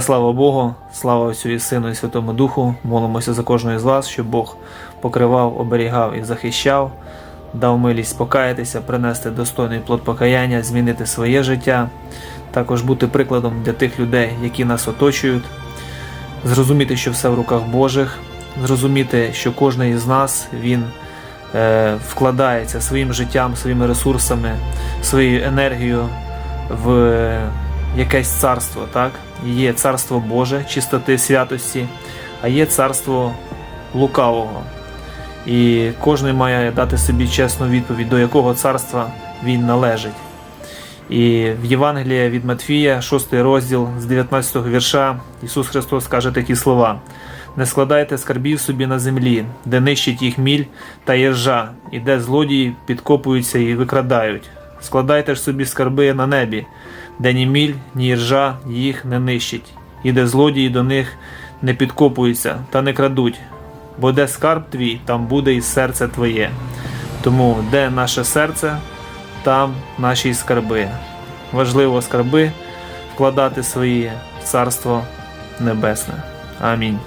Слава Богу, слава Отцю Сину і Святому Духу. Молимося за кожного з вас, щоб Бог покривав, оберігав і захищав, дав милість покаятися, принести достойний плод покаяння, змінити своє життя, також бути прикладом для тих людей, які нас оточують, зрозуміти, що все в руках Божих, зрозуміти, що кожен із нас він е, вкладається своїм життям, своїми ресурсами, своєю енергією в якесь царство, так? Є царство Боже, чистоти святості, а є царство лукавого. І кожен має дати собі чесну відповідь, до якого царства він належить. І в Євангелії від Матфія, 6 розділ з 19 вірша, Ісус Христос каже такі слова: Не складайте скарбів собі на землі, де нищить їх міль та єржа, і де злодії підкопуються і викрадають. Складайте ж собі скарби на небі, де ні міль, ні іржа їх не нищить, і де злодії до них не підкопуються та не крадуть. Бо де скарб твій, там буде і серце твоє. Тому де наше серце, там наші скарби. Важливо скарби вкладати свої в царство небесне. Амінь.